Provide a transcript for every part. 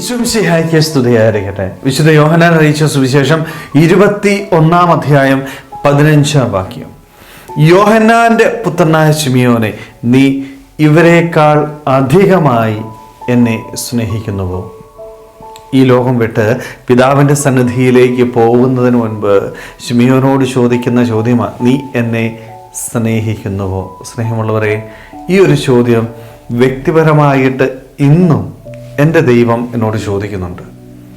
വിശുംശിഹായ്ക്ക് സ്തുതിയായിരിക്കട്ടെ. വിശുദ്ധ യോഹനാൻ അറിയിച്ച സുവിശേഷം ഇരുപത്തി ഒന്നാം അധ്യായം പതിനഞ്ചാം വാക്യം. യോഹന്നാന്റെ പുത്രനായ ശിമിയോനെ നീ ഇവരെക്കാൾ അധികമായി എന്നെ സ്നേഹിക്കുന്നുവോ? ഈ ലോകം വിട്ട് പിതാവിന്റെ സന്നിധിയിലേക്ക് പോകുന്നതിന് മുൻപ് ശിമിയോനോട് ചോദിക്കുന്ന ചോദ്യമാണ് നീ എന്നെ സ്നേഹിക്കുന്നുവോ? സ്നേഹമുള്ളവരെ ഈ ഒരു ചോദ്യം വ്യക്തിപരമായിട്ട് ഇന്നും എന്റെ ദൈവം എന്നോട് ചോദിക്കുന്നുണ്ട്.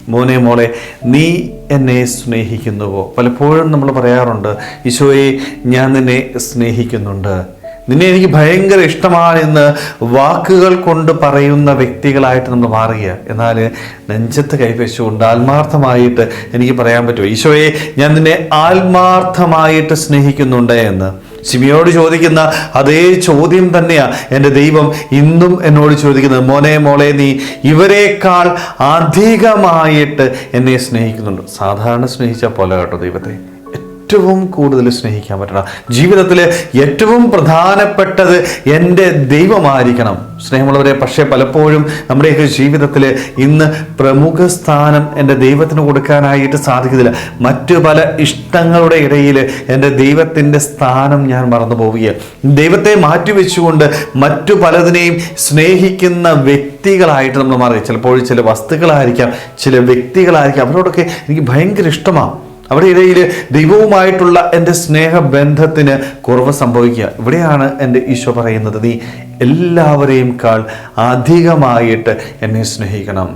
മോനെ മോളെ നീ എന്നെ സ്നേഹിക്കുന്നുവോ? പലപ്പോഴും നമ്മൾ പറയാറുണ്ട് ഈശോയെ ഞാൻ നിന്നെ സ്നേഹിക്കുന്നുണ്ട്. നിന്നെ എനിക്ക് ഭയങ്കര ഇഷ്ടമാണെന്ന് വാക്കുകൾ കൊണ്ട് പറയുന്ന വ്യക്തികളായിട്ട് നമ്മൾ മാറുക എന്നാൽ നെഞ്ചത്ത് കൈവച്ചുകൊണ്ട് ആത്മാർത്ഥമായിട്ട് എനിക്ക് പറയാൻ പറ്റുമോ? ഈശോയെ ഞാൻ നിന്നെ ആത്മാർത്ഥമായിട്ട് സ്നേഹിക്കുന്നുണ്ട് എന്ന്. ശിമിയോട് ചോദിക്കുന്ന അതേ ചോദ്യം തന്നെയാണ് എന്റെ ദൈവം ഇന്നും എന്നോട് ചോദിക്കുന്നത്. മോനെ മോളെ നീ ഇവരെക്കാൾ അധികമായിട്ട് എന്നെ സ്നേഹിക്കുന്നുണ്ട്. സാധാരണ സ്നേഹിച്ച പോലെ കേട്ടോ ദൈവത്തെ. ഏറ്റവും കൂടുതൽ സ്നേഹിക്കാൻ പറ്റണം. ജീവിതത്തിൽ ഏറ്റവും പ്രധാനപ്പെട്ടത് എന്റെ ദൈവമായിരിക്കണം. സ്നേഹമുള്ളവരെ പക്ഷേ പലപ്പോഴും നമ്മുടെയൊക്കെ ജീവിതത്തിൽ ഇന്ന് പ്രമുഖ സ്ഥാനം എന്റെ ദൈവത്തിന് കൊടുക്കാനായിട്ട് സാധിക്കുന്നില്ല. മറ്റു പല ഇഷ്ടങ്ങളുടെ ഇടയിൽ എന്റെ ദൈവത്തിന്റെ സ്ഥാനം ഞാൻ മറന്നു പോവുകയാണ്. ദൈവത്തെ മാറ്റിവെച്ചുകൊണ്ട് മറ്റു പലതിനെയും സ്നേഹിക്കുന്ന വ്യക്തികളായിട്ട് നമ്മൾ മാറി ചിലപ്പോൾ ചില വസ്തുക്കളായിരിക്കാം ചില വ്യക്തികളായിരിക്കാം. അവരോടൊക്കെ എനിക്ക് ഭയങ്കര ഇഷ്ടമാണ്. അവിടെ ഇടയിൽ ദൈവവുമായിട്ടുള്ള എന്റെ സ്നേഹബന്ധത്തിന് കുറവ് സംഭവിക്കുക. ഇവിടെയാണ് എന്റെ ഈശോ പറയുന്നത് നീ എല്ലാവരെയും കാൾ അധികമായിട്ട് എന്നെ സ്നേഹിക്കണം.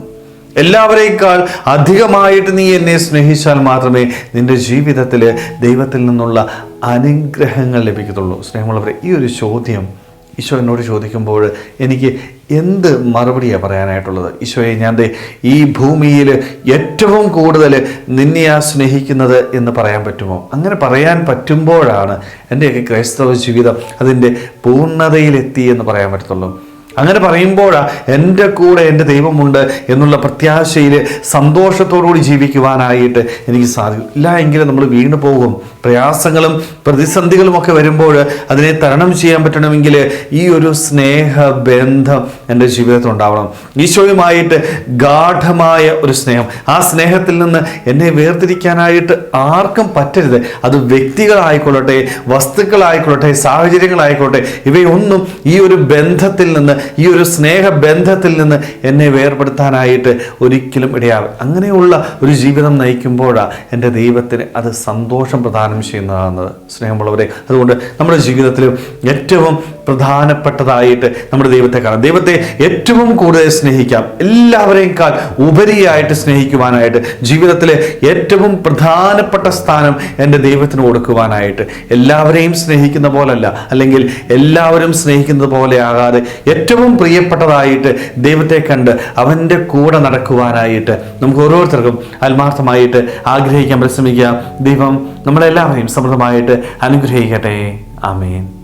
എല്ലാവരേക്കാൾ അധികമായിട്ട് നീ എന്നെ സ്നേഹിച്ചാൽ മാത്രമേ നിന്റെ ജീവിതത്തിൽ ദൈവത്തിൽ നിന്നുള്ള അനുഗ്രഹങ്ങൾ ലഭിക്കത്തുള്ളൂ. സ്നേഹമുള്ളവരെ ഈ ഒരു ചോദ്യം ഈശോ ചോദിക്കുമ്പോൾ എനിക്ക് എന്ത് മറുപടിയാണ് പറയാനായിട്ടുള്ളത്? ഈശോയെ ഞാൻ ഈ ഭൂമിയിൽ ഏറ്റവും കൂടുതൽ നിന്നെയാ സ്നേഹിക്കുന്നത് എന്ന് പറയാൻ പറ്റുമോ? അങ്ങനെ പറയാൻ പറ്റുമ്പോഴാണ് എന്റെയൊക്കെ ക്രൈസ്തവ ജീവിതം അതിന്റെ പൂർണതയിലെത്തി എന്ന് പറയാൻ പറ്റത്തുള്ളൂ. അങ്ങനെ പറയുമ്പോഴാണ് എന്റെ കൂടെ എന്റെ ദൈവമുണ്ട് എന്നുള്ള പ്രത്യാശയിൽ സന്തോഷത്തോടുകൂടി ജീവിക്കുവാനായിട്ട് എനിക്ക് സാധിക്കും. ഇല്ല എങ്കിൽ നമ്മൾ വീണു പോകും. പ്രയാസങ്ങളും പ്രതിസന്ധികളുമൊക്കെ വരുമ്പോൾ അതിനെ തരണം ചെയ്യാൻ പറ്റണമെങ്കിൽ ഈ ഒരു സ്നേഹബന്ധം എന്റെ ജീവിതത്തിൽ ഉണ്ടാവണം. ഈശോയുമായിട്ട് ഗാഠമായ ഒരു സ്നേഹം. ആ സ്നേഹത്തിൽ നിന്ന് എന്നെ വേർതിരിക്കാനായിട്ട് ആർക്കും പറ്റരുത്. അത് വ്യക്തികളായിക്കൊള്ളട്ടെ വസ്തുക്കളായിക്കൊള്ളട്ടെ സാഹചര്യങ്ങളായിക്കൊള്ളട്ടെ ഇവയൊന്നും ഈ ഒരു ബന്ധത്തിൽ നിന്ന് ഈ ഒരു സ്നേഹബന്ധത്തിൽ നിന്ന് എന്നെ വേർപെടുത്താനായിട്ട് ഒരിക്കലും ഇടയാവും അങ്ങനെയുള്ള ഒരു ജീവിതം നയിക്കുമ്പോഴാണ് എന്റെ ദൈവത്തിന് അത് സന്തോഷം പ്രദാനം ചെയ്യുന്നതാണെന്നത് സ്നേഹമുള്ളവരെ അതുകൊണ്ട് നമ്മുടെ ജീവിതത്തിൽ ഏറ്റവും പ്രധാനപ്പെട്ടതായിട്ട് നമ്മുടെ ദൈവത്തെ കാണാം. ദൈവത്തെ ഏറ്റവും കൂടുതൽ സ്നേഹിക്കാം. എല്ലാവരെയും ഉപരിയായിട്ട് സ്നേഹിക്കുവാനായിട്ട് ജീവിതത്തിലെ ഏറ്റവും പ്രധാനപ്പെട്ട സ്ഥാനം എന്റെ ദൈവത്തിന് കൊടുക്കുവാനായിട്ട്. എല്ലാവരെയും സ്നേഹിക്കുന്ന പോലല്ല അല്ലെങ്കിൽ എല്ലാവരും സ്നേഹിക്കുന്നത് പോലെ ആകാതെ ഏറ്റവും പ്രിയപ്പെട്ടതായിട്ട് ദൈവത്തെ കണ്ട് അവന്റെ കൂടെ നടക്കുവാനായിട്ട് നമുക്ക് ഓരോരുത്തർക്കും ആത്മാർത്ഥമായിട്ട് ആഗ്രഹിക്കാൻ പരിശ്രമിക്കുക ദൈവം നമ്മളെല്ലാവരെയും സമൃദ്ധമായിട്ട് അനുഗ്രഹിക്കട്ടെ. ആമേൻ.